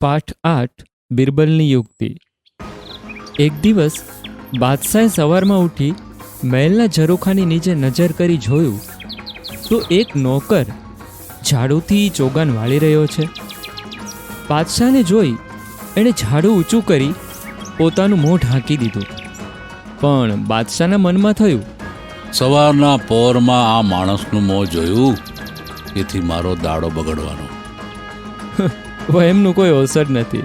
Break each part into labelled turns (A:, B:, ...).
A: પાઠ આઠ બિરબલની યુક્તિ. એક દિવસ બાદશાહે સવારમાં ઉઠી મહેલના ઝરૂખાની નીચે નજર કરી જોયું તો એક નોકર ઝાડુથી ચોગાન વાળી રહ્યો છે. બાદશાહને જોઈ એણે ઝાડુ ઊંચું કરી પોતાનું મોં ઢાંકી દીધું. પણ બાદશાહના મનમાં થયું
B: સવારના પોરમાં આ માણસનું મોં જોયું? તેથી મારો દાડો બગડવાનો.
A: વહેમનું કોઈ અવસર નથી.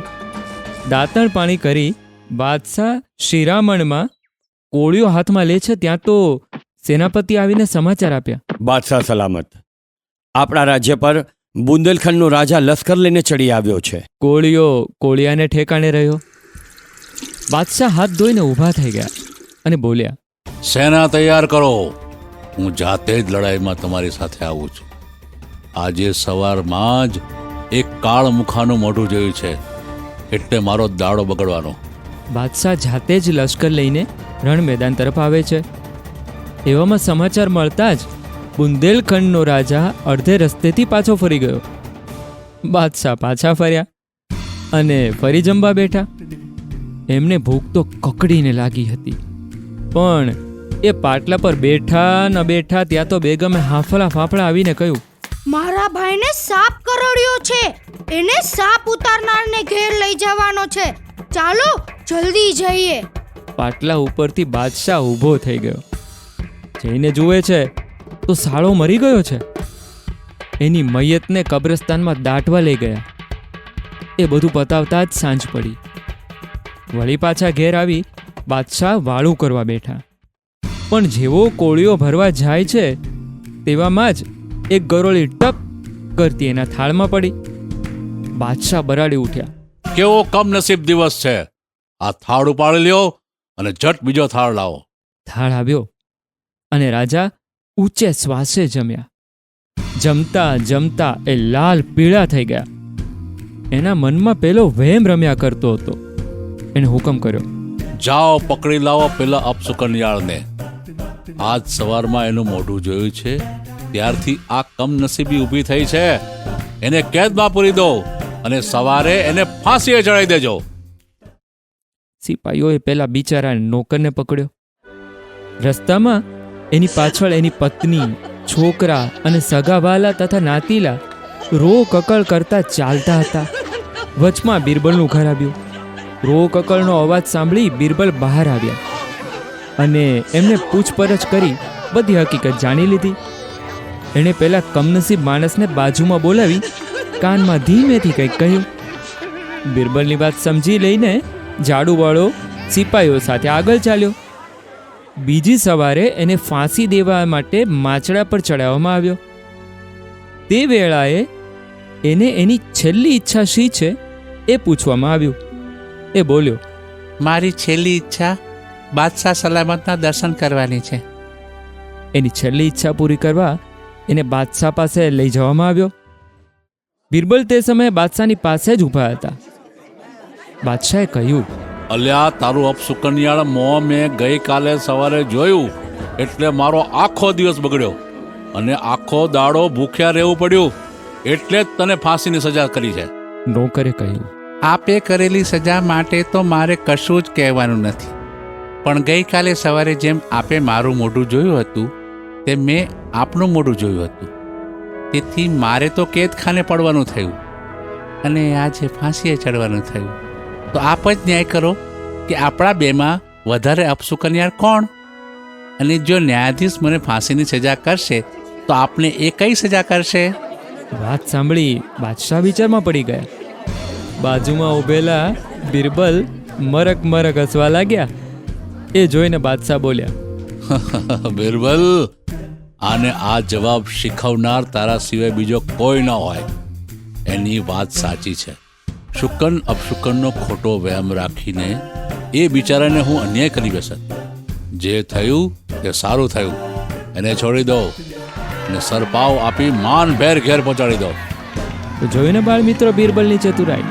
A: દાંતણ પાણી કરી બાદશાહ શિરામણમાં કોળીઓ હાથમાં લે છે ત્યાં તો સેનાપતિ આવીને સમાચાર આપ્યા.
C: બાદશાહ સલામત. આપણા રાજ્ય પર બુંદેલખંડનો રાજા લશ્કર લઈને ચડી આવ્યો છે.
A: કોળીઓ કોળિયાને ઠેકાણે રહ્યો. બાદશાહ હાથ ધોઈને ઊભા થઈ ગયા અને બોલ્યા
B: સેના તૈયાર કરો. હું જાતે જ લડાઈમાં તમારી સાથે આવું છું. આજે સવારમાં જ એક કાળ મુખાનું મોઢું જોયું છે. એટલે મારો દાડો બગડવાનો.
A: બાદશાહ જાતે જ લશ્કર લઈને રણ મેદાન તરફ આવે છે. એવામાં સમાચાર મળતા જ બુંદેલખંડનો રાજા અડધે રસ્તેથી પાછો ફરી ગયો. બાદશાહ પાછા ફર્યા અને ફરી જમવા બેઠા. એમને ભૂખ તો કકડીને લાગી હતી. પણ એ પાટલા પર બેઠા ન બેઠા ત્યાં તો બેગમે હાંફલા ફાફડા આવીને કહ્યું
D: મારા ભાઈને સાપ કરડ્યો છે. એને સાપ ઉતારનારને ઘેર લઈ જવાનો છે. ચાલો, જલ્દી જઈએ.
A: પાટલા ઉપરથી બાદશાહ ઊભો થઈ ગયો. જઈને જુએ છે, તો સાળો મરી ગયો છે. એની મૈયતને કબ્રસ્તાનમાં દાટવા લઈ ગયા. એ બધું પતાવતા જ સાંજ પડી. વળી પાછા ઘેર આવી બાદશાહ વાળું કરવા બેઠા. પણ જેવો કોળીઓ ભરવા જાય છે, તેવામાં જ એક ગરોળી ટક કરતી એના થાળમાં પડી. બાદશાહ બરાડી ઉઠ્યા.
B: કેવો કમનસીબ દિવસ છે. આ થાળ ઉપાડી લ્યો અને ઝટ બીજો થાળ લાવો.
A: થાળ આવ્યો અને રાજા ઊંચે શ્વાસે જમ્યા. જમતા જમતા એ લાલ પીળા થઈ ગયા. એના મનમાં પેલો વહેમ રમ્યા કરતો હતો. એને હુકમ કર્યો.
B: જાઓ પકડી લાવો પેલા અપસુકન્યાળને આજ સવારમાં એનું મોઢું જોયું છે? ત્યારથી આ કમનસીબી ઊભી થઈ છે. એને કેદમાં પૂરી દો અને સવારે એને ફાંસીએ ચડાવી દેજો.
A: સિપાહીઓએ પેલા બિચારા નોકરને પકડ્યો. રસ્તામાં એની પાછળ એની પત્ની, છોકરા અને સગાવાલા તથા નાતીલા રો કકળ કરતા ચાલતા હતા. વચમાં બિરબલનું ઘર આવ્યું. રો કકળનો અવાજ સાંભળી બિરબલ બહાર આવ્યા. અને એમને પૂછપરછ કરી બધી હકીકત જાણી લીધી. એણે પહેલાં કમનસીબ માણસને બાજુમાં બોલાવી કાનમાં ધીમેથી કંઈક કહ્યું. બિરબલની વાત સમજી લઈને ઝાડુવાળો સિપાહીઓ સાથે આગળ ચાલ્યો. બીજી સવારે એને ફાંસી દેવા માટે માચડા પર ચડાવવામાં આવ્યો. તે વેળાએ એને એની છેલ્લી ઈચ્છા શી છે એ પૂછવામાં આવ્યું. એ બોલ્યો
E: મારી છેલ્લી ઈચ્છા બાદશાહ સલામતના દર્શન કરવાની છે.
A: એની છેલ્લી ઈચ્છા પૂરી કરવા એને બાદશાહ પાસે લઈ જવામાં આવ્યો. બિરબલ તે સમયે બાદશાહની પાસે જ ઊભા હતા. બાદશાહે કહ્યું
B: અલ્યા તારું અપસુકન્યાળ મોં મેં ગઈકાલે સવારે જોયું એટલે મારો આખો દિવસ બગડ્યો અને આખો દાડો ભૂખ્યા રહેવું પડ્યું એટલે જ તને ફાંસીની સજા કરી છે.
A: નોકરે કહ્યું
E: આપે કરેલી સજા માટે તો મારે કશું જ કહેવાનું નથી. પણ ગઈકાલે સવારે જેમ આપે મારું મોઢું જોયું હતું તેમ મેં આપનું મોઢું જોયું હતું. તેથી મારે તો કેદખાને પડવાનું થયું અને આજે ફાંસીએ ચડવાનું થયું. તો આપ જ ન્યાય કરો કે આપણા બેમાં વધારે અપસુકન્યાર કોણ? અને જો ન્યાયાધીશ મને ફાંસીની સજા કરશે તો આપને એ કઈ સજા કરશે?
A: વાત સાંભળી બાદશાહ વિચારમાં પડી ગયા. બાજુમાં ઊભેલા બિરબલ મરક મરક હસવા લાગ્યા. એ જોઈને બાદશાહ બોલ્યા
B: બિરબલ! આને આ જવાબ શીખવનાર તારા સિવાય બીજો કોઈ ન હોય. એની વાત સાચી છે. શુકન અપશુકનનો ખોટો વ્યાયામ રાખીને એ બિચારાને હું અન્યાય કરી બેસત. જે થયું તે સારું થયું. એને છોડી દો. ને સરપાવ આપી માન ભેર ઘેર પહોંચાડી દો.
A: જોઈને બાળ મિત્રો, બીરબલની ચતુરાઈ?